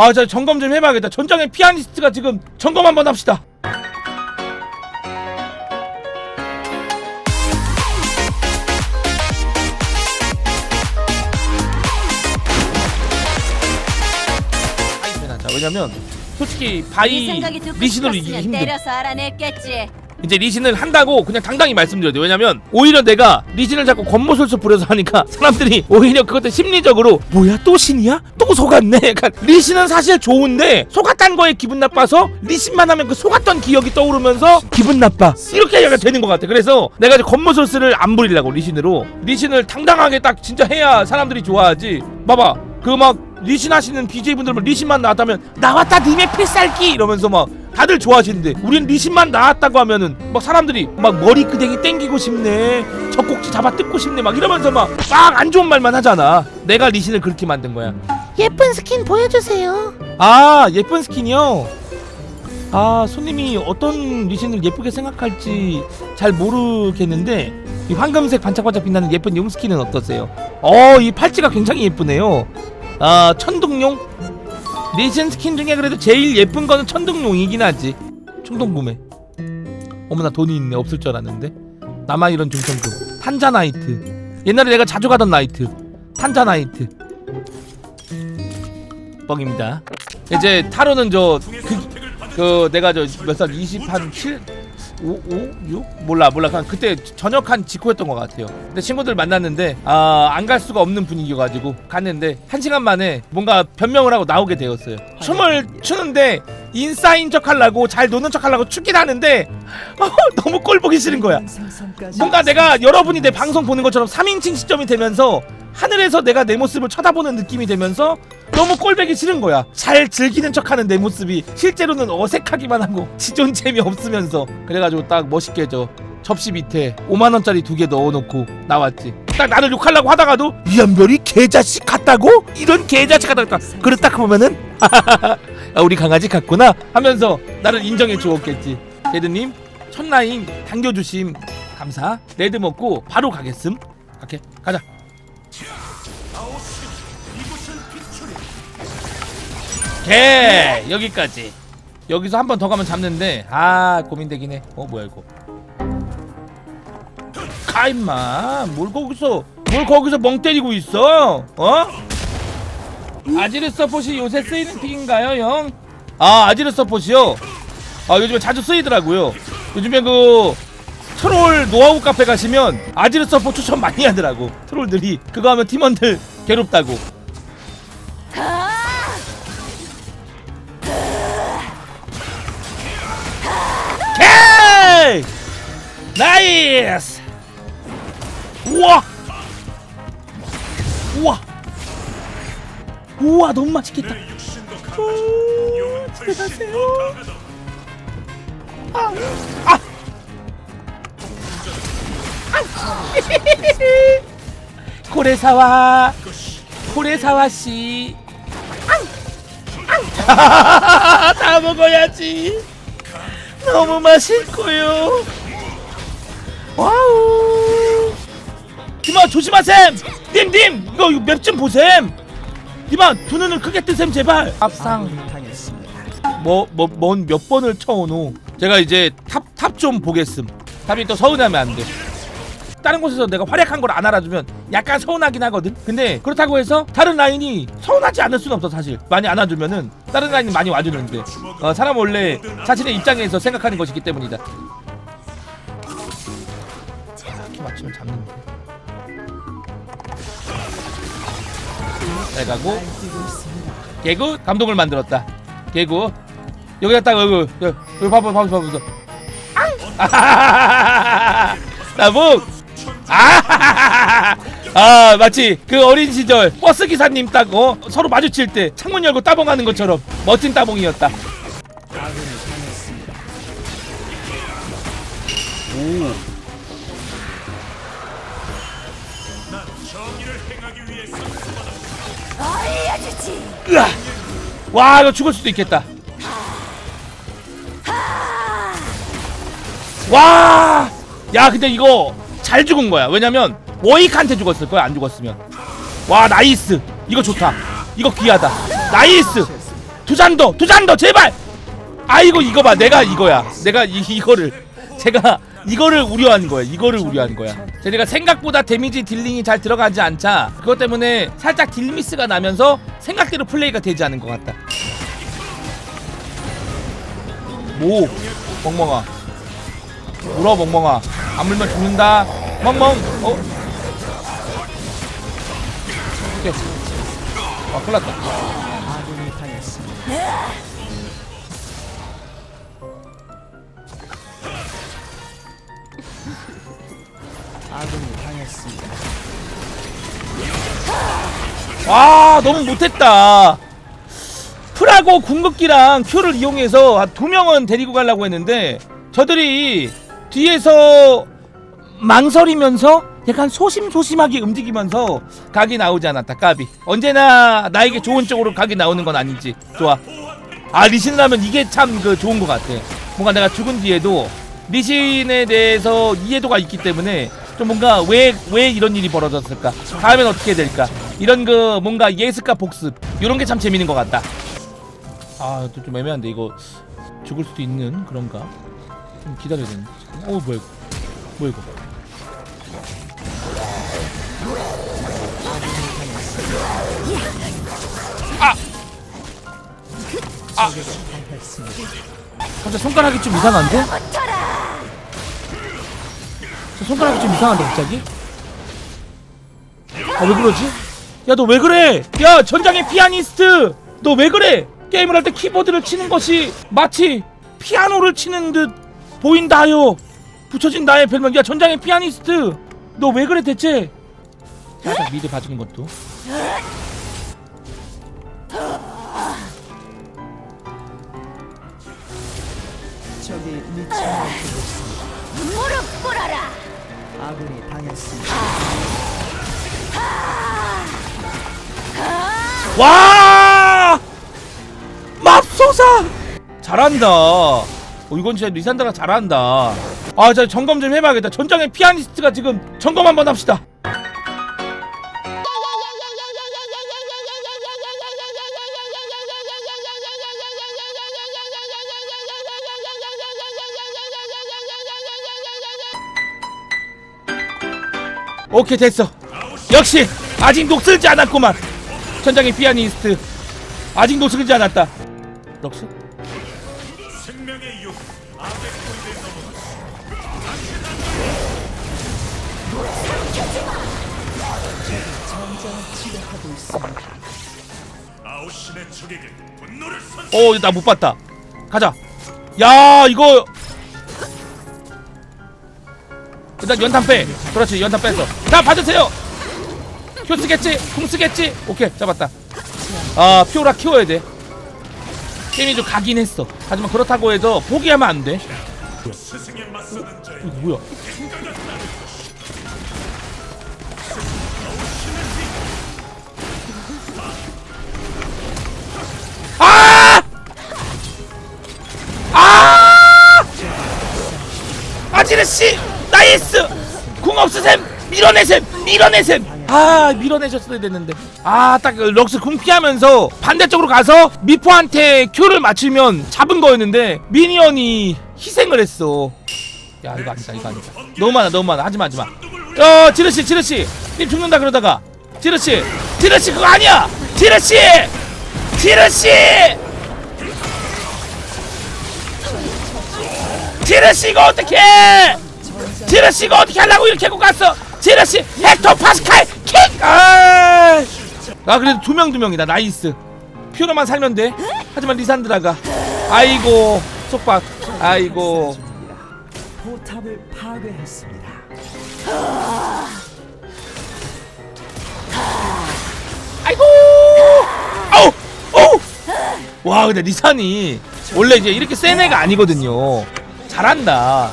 아, 자 점검 좀 해봐야겠다. 전장의 피아니스트가 지금 점검 한번 합시다. 자, 왜냐면 솔직히 네 바이 리신으로 이기기 싶었으면 힘들. 때려서 알아냈겠지. 이제 리신을 한다고 그냥 당당히 말씀드려야 돼. 왜냐면 오히려 내가 리신을 자꾸 권모술수 부려서 하니까 사람들이 오히려 그것도 심리적으로 뭐야 또 신이야? 또 속았네. 약간 리신은 사실 좋은데 속았단 거에 기분 나빠서 리신만 하면 그 속았던 기억이 떠오르면서 기분 나빠. 이렇게 얘가 되는 것 같아. 그래서 내가 이제 권모술수를 안 부리려고 리신으로 리신을 당당하게 딱 진짜 해야 사람들이 좋아하지. 봐봐 그막 리신 하시는 BJ 분들은 리신만 나왔다면 나왔다 님의 필살기! 이러면서 막 다들 좋아하시는데 우린 리신만 나왔다고 하면은 막 사람들이 막 머리 끄댕이 땡기고 싶네 젖꼭지 잡아 뜯고 싶네 막 이러면서 막 막 안 좋은 말만 하잖아. 내가 리신을 그렇게 만든 거야. 예쁜 스킨 보여주세요. 아 예쁜 스킨이요? 아 손님이 어떤 리신을 예쁘게 생각할지 잘 모르겠는데 이 황금색 반짝반짝 빛나는 예쁜 용 스킨은 어떠세요? 어 이 팔찌가 굉장히 예쁘네요 아 천둥용 리신 스킨 중에 그래도 제일 예쁜 거는 천둥용이긴 하지. 충동 구매. 어머나 돈이 있네. 없을 줄 알았는데. 나만 이런 중성급. 탄자나이트. 옛날에 내가 자주 가던 나이트. 탄자나이트. 뻥입니다. 이제 타로는 저 그 그 내가 저 몇 살? 20 한 7 5 5 6 몰라 몰라 그냥 그때 전역한 직후였던 것 같아요. 근데 친구들 만났는데 아 안 갈 수가 없는 분위기여가지고 갔는데 한 시간 만에 뭔가 변명을 하고 나오게 되었어요. 춤을 추는데 인싸인 척 하려고 잘 노는 척 하려고 추긴 하는데 어, 너무 꼴 보기 싫은 거야. 뭔가 내가 여러분이 내 방송 보는 것처럼 3인칭 시점이 되면서 하늘에서 내가 내 모습을 쳐다보는 느낌이 되면서 너무 꼴배기 싫은 거야. 잘 즐기는 척하는 내 모습이 실제로는 어색하기만 하고 지존 재미 없으면서 그래가지고 딱 멋있게 저 접시 밑에 5만 원짜리 두 개 넣어놓고 나왔지. 딱 나를 욕하려고 하다가도 이한별이 개자식 같다고? 이런 개자식 같다고 그랬다 보면은 아, 우리 강아지 같구나 하면서 나를 인정해 주었겠지. 데드님 첫 라인 당겨주심 감사. 레드 먹고 바로 가겠음. 갈게 가자. 개 여기까지. 여기서 한 번 더 가면 잡는데 아 고민되긴 해. 어 뭐야 이거? 가 임마. 뭘 거기서 뭘 거기서 멍 때리고 있어? 어? 아지르 서폿이 요새 쓰이는 픽인가요, 형? 아 아지르 서폿이요? 아 요즘에 자주 쓰이더라고요. 요즘에 그 트롤 노하우 카페 가시면 아지르 서폿 추천 많이 하더라고. 트롤들이 그거 하면 팀원들 괴롭다고. 오케이! 나이스! 우와! 우와 너무 맛있겠다. 오. 아, 아. 아. 고래사와 고래사와 씨. 아. 다 먹어야지. 너무 맛있고요. 와우. 이마 조심하셈. 님님 이거 맵 좀 보셈. 이마 두 눈을 크게 뜨셈 제발. 밥상. 뭐뭐뭔 몇 번을 쳐오노. 제가 이제 탑 탑 좀 보겠음. 탑이 또 서운하면 안 돼. 다른 곳에서 내가 활약한 걸 안 알아주면 약간 서운하긴 하거든. 근데 그렇다고 해서 다른 라인이 서운하지 않을 수는 없어 사실. 많이 안아주면은 다른 라인이 많이 와주는데 어, 사람 원래 자신의 입장에서 생각하는 것이기 때문이다. 이렇게 맞추면 잡는 잘 가고 개구 감동을 만들었다. 개구 여기다 딱 여기 여기, 봐봐 봐봐 봐봐. 아! 나북 아, 아 마치 그 어린 시절 버스 기사님 딱 어, 서로 마주칠 때 창문 열고 따봉하는 것처럼 멋진 따봉이었다. 오. 와 이거 죽을 수도 있겠다. 와! 야 근데 이거 잘 죽은 거야. 왜냐면 워익한테 죽었을 거야 안 죽었으면. 와 나이스. 이거 좋다. 이거 귀하다. 나이스. 두잔더 두잔더 제발 아이고 이거 봐 내가 이거야 내가 이, 이거를 제가 이거를 우려한 거야. 이거를 우려한 거야. 제가 생각보다 데미지 딜링이 잘 들어가지 않자 그것 때문에 살짝 딜미스가 나면서 생각대로 플레이가 되지 않은 것 같다. 뭐 멍멍아. 물어 멍멍아. 안 물면 죽는다. 멍멍. 어? 오케이. 아 큰일 났다 아군이 당했습니다. 와 너무 못했다. 풀하고 궁극기랑 큐를 이용해서 한 두 명은 데리고 가려고 했는데 저들이 뒤에서 망설이면서 약간 소심소심하게 움직이면서 각이 나오지 않았다. 까비. 언제나 나에게 좋은 쪽으로 각이 나오는 건 아닌지. 좋아. 아 리신이라면 이게 참 그 좋은 것 같아. 뭔가 내가 죽은 뒤에도 리신에 대해서 이해도가 있기 때문에 좀 뭔가 왜 왜 이런 일이 벌어졌을까? 다음엔 어떻게 될까? 이런 그 뭔가 예습과 복습 이런 게 참 재밌는 것 같다. 아또좀 애매한데 이거 죽을 수도 있는 그런가? 좀 기다려야 되는데. 어 뭐야 이거? 뭐야 이거? 아! 갑자기 손가락이 좀 이상한데? 저 손가락이 좀 이상한데 갑자기? 아 왜 그러지? 야 너 왜 그래? 야 전장의 피아니스트 너 왜 그래? 게임을 할 때 키보드를 치는 것이 마치 피아노를 치는 듯 보인다요 붙여진 나의 별명 야 전장의 피아니스트 너 왜 그래 대체 살짝 미드 봐주는 것도 날뛰고 있습니다. 무릎 꿇어라. 아군이 당했습니다. 와! 맙소사! 잘한다. 어, 이건 진짜 리산드라 잘한다. 아 자 점검 좀 해봐야겠다. 전장의 피아니스트가 지금 점검 한번 합시다 오케이 됐어 역시 아직 녹슬지 않았구만 천장의 피아니스트 아직 녹슬지 않았다 럭스? 아웃신의 적에게 분노를 선 어, 나못 봤다. 가자. 야, 이거. 일단 연탄 빼. 그렇지, 연탄 뺐어. 자, 봐주세요. 큐 쓰겠지? 궁 쓰겠지? 오케이, 잡았다. 아, 피오라 키워야 돼. 게임이 좀 가긴 했어. 하지만 그렇다고 해서 포기하면 안 돼. 스승에 맞서는 자의 이거 뭐야? 아! 아! 아지르 씨 나이스! 궁 없으셈! 밀어내셈! 밀어내셈! 아 밀어내셨어야 됐는데. 아 딱 럭스 궁 피하면서 반대쪽으로 가서 미포한테 큐를 맞추면 잡은 거였는데 미니언이 희생을 했어. 야 이거 아니다 이거 아니다. 너무 많아 너무 많아. 하지마 하지마. 어 지르씨 지르씨. 님 죽는다 그러다가. 지르씨 지르씨 그거 아니야! 지르씨! 지르씨! 지르씨 이거 어떡해 지르씨 이거 어떻게 하려고 이렇게 하고 갔어? 지르씨 헥토 파스칼 킥! 아, 아 그래도 두 명 두 명이다. 나이스. 퓨어만 살면 돼. 하지만 리산드라가. 아이고 속박. 아이고. 포탑을 파괴했습니다. 아이고! 아우! 와 근데 리산이 원래 이제 이렇게 센 애가 아니거든요. 잘한다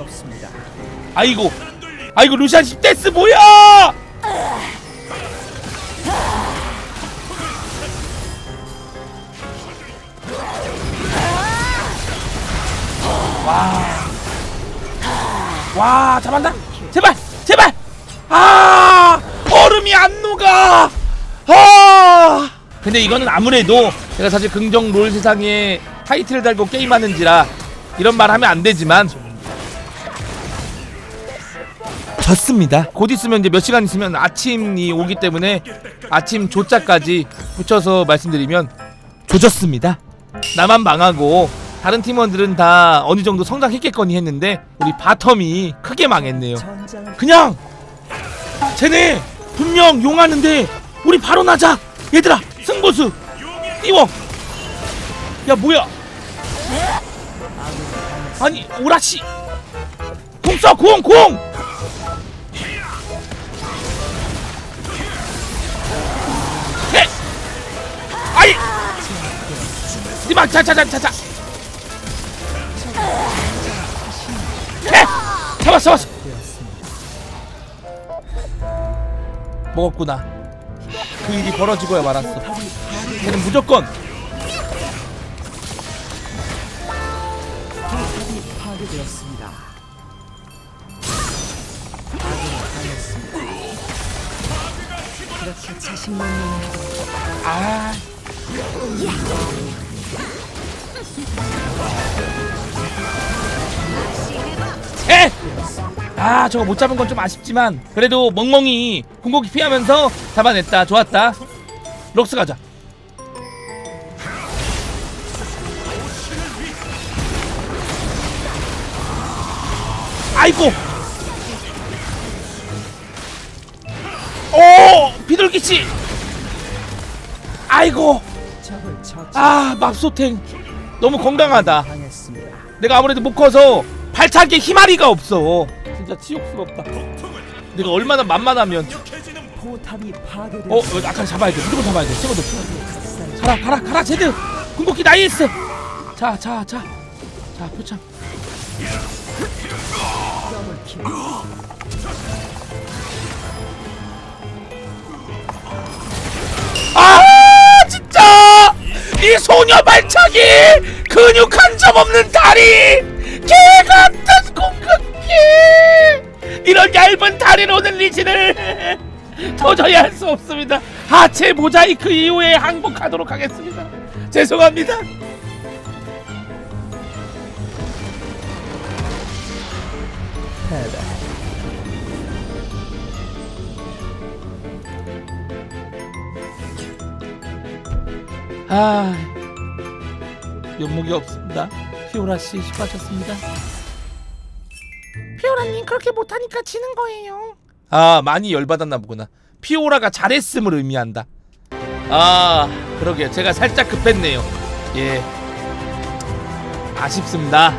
수 없습니다. 아이고 아이고 루시안 10데스 뭐야? 와, 와 잘한다 제발 제발! 아 얼음이 안 녹아! 아. 근데 이거는 아무래도 제가 사실 긍정 롤 세상에 타이틀을 달고 게임하는지라 이런 말 하면 안 되지만 졌습니다. 곧 있으면 이제 몇 시간 있으면 아침이 오기 때문에 아침 조자까지 붙여서 말씀드리면 조졌습니다. 나만 망하고 다른 팀원들은 다 어느 정도 성장했겠거니 했는데 우리 바텀이 크게 망했네요. 그냥 쟤네 분명 용하는데 우리 바로 나자 얘들아 승부수 띄워 야 뭐야 아니 오라씨 공쏴 공공 니막 자자자자자 해 잡았어 잡았어 먹었구나. 그 일이 벌어지고야 말았어. 걔는 무조건 파괴되었습니다. 그렇게 자신만만해 아. 에! 아 저거 못 잡은 건 좀 아쉽지만 그래도 멍멍이 궁극기 피하면서 잡아냈다. 좋았다. 록스 가자. 아이고! 오! 비둘기씨 아이고! 아 맙소탱 너무 건강하다. 당했습니다. 내가 아무래도 못 커서 발차기에 힘아리가 없어. 진짜 치욕스럽다. 내가 얼마나 만만하면. 포탑이 어? 아까 잡아야 돼. 무조건 잡아야 돼. 친구들 가라 가라 가라 제드. 궁극기 나이스. 자 자 자자 표창 소녀 발차기! 근육 한 점 없는 다리! 개 같은 궁극기! 이런 얇은 다리로는 리신을 도저히 할 수 없습니다. 하체 모자이크 이후에 항복하도록 하겠습니다. 죄송합니다. 아 면목이 없습니다. 피오라 씨 수고하셨습니다. 피오라님 그렇게 못하니까 지는 거예요. 아 많이 열받았나 보구나. 피오라가 잘했음을 의미한다. 아 그러게요. 제가 살짝 급했네요. 예. 아쉽습니다